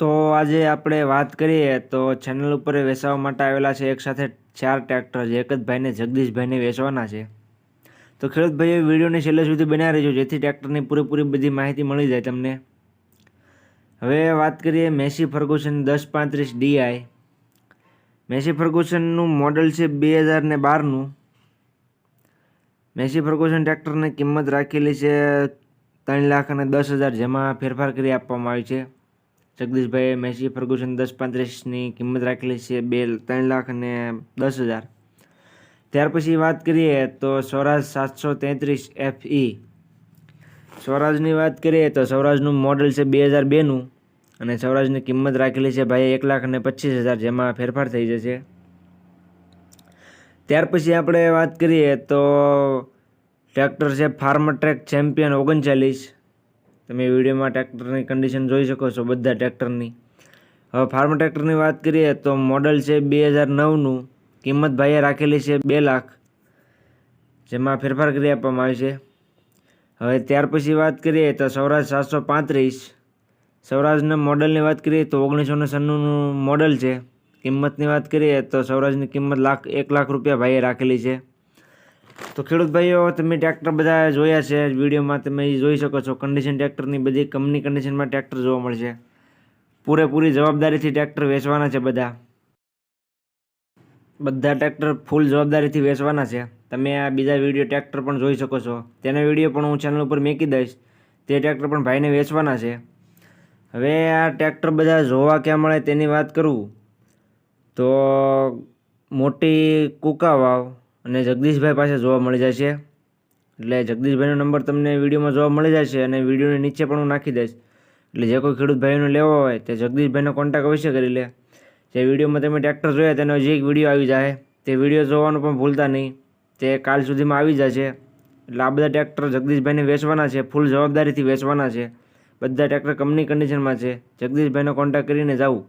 તો આજે આપણે વાત કરીએ તો ચેનલ ઉપર વેચાવા માટે આવેલા છે એક સાથે ચાર ટ્રેક્ટર એક જ ભાઈને જગદીશભાઈને વેચવાના છે. તો ખેડૂત ભાઈઓ વિડીયોને છેલ્લે સુધી બન્યા રહેજો, જેથી ટ્રેક્ટરની પૂરેપૂરી બધી માહિતી મળી જાય તમને. હવે વાત કરીએ મેસી ફર્ગુસન દસ પાંત્રીસ ડીઆઈ મેસી ફર્ગુસનનું મોડલ છે બે હજાર ને બારનું. મેસી ફર્ગુસન ટ્રેક્ટરની કિંમત રાખેલી છે ત્રણ લાખ અને દસ હજાર, જેમાં ફેરફાર કરી આપવામાં આવી છે. જગદીશભાઈએ મેસી ફર્ગુસન દસ પાંત્રીસની કિંમત રાખેલી છે બે ત્રણ લાખ અને દસ હજાર. ત્યાર પછી વાત કરીએ તો સ્વરાજ સાતસો તેત્રીસ એફ ઈ સ્વરાજની વાત કરીએ તો સ્વરાજનું મોડલ છે બે હજાર બેનું અને સ્વરાજની કિંમત રાખેલી છે ભાઈ એક લાખ અને પચીસ હજાર જેમાં ફેરફાર થઈ જશે. ત્યાર પછી આપણે વાત કરીએ તો ટ્રેક્ટર છે ફાર્મ ટ્રેક ચેમ્પિયન ઓગણચાલીસ. તમે વિડીયોમાં ટ્રેક્ટરની કન્ડિશન જોઈ શકો છો બધા ટ્રેક્ટરની. હવે ફાર્મ ટ્રેક્ટરની વાત કરીએ તો મોડલ છે બે હજાર નવનું, કિંમત ભાઈએ રાખેલી છે બે લાખ. જેમાં ફેરફાર કરી આપવામાં આવે છે. હવે ત્યાર પછી વાત કરીએ તો સૌરાજ સાતસો પાંત્રીસ. સૌરાજના મોડલની વાત કરીએ તો ઓગણીસો ને સન્નુનું મોડલ છે. કિંમતની વાત કરીએ તો સૌરાજની કિંમત લાખ, એક લાખ રૂપિયા ભાઈએ રાખેલી છે. તો ખેડૂત ભાઈઓ, તમે ટ્રેક્ટર બધા જોયા છે, વિડીયોમાં તમે એ જોઈ શકો છો. કન્ડિશન ટ્રેક્ટરની બધી કંપની કન્ડિશનમાં ટ્રેક્ટર જોવા મળશે. પૂરેપૂરી જવાબદારીથી ટ્રેક્ટર વેચવાના છે બધા. બધા ટ્રેક્ટર ફૂલ જવાબદારીથી વેચવાના છે. તમે આ બીજા વીડિયો ટ્રેક્ટર પણ જોઈ શકો છો. તેના વીડિયો પણ હું ચેનલ ઉપર મૂકી દઈશ. તે ટ્રેક્ટર પણ ભાઈને વેચવાના છે. હવે આ ટ્રેક્ટર બધા જોવા ક્યાં મળે તેની વાત કરું? તો મોટી કુકા વાવ અને જગદીશભાઈ પાસે જોવા મળી જાય છે. એટલે જગદીશભાઈનો નંબર તમને વિડીયોમાં જોવા મળી જાય છે અને વિડીયોની નીચે પણ હું નાખી દઈશ. એટલે જે કોઈ ખેડૂત ભાઈનો લેવો હોય તે જગદીશભાઈનો કોન્ટેક્ટ અવશ્ય કરી લે. જે વિડીયોમાં તમે ટ્રેક્ટર જોયા તેનો જે એક વીડિયો આવી જાય. તે વીડિયો જોવાનું પણ ભૂલતા નહીં. તે કાલ સુધીમાં આવી જશે એટલે આ બધા ટ્રેક્ટર જગદીશભાઈને વેચવાના છે, ફૂલ જવાબદારીથી વેચવાના છે. બધા ટ્રેક્ટર કંપની કન્ડિશનમાં છે. જગદીશભાઈનો કોન્ટેક્ટ કરીને જાવું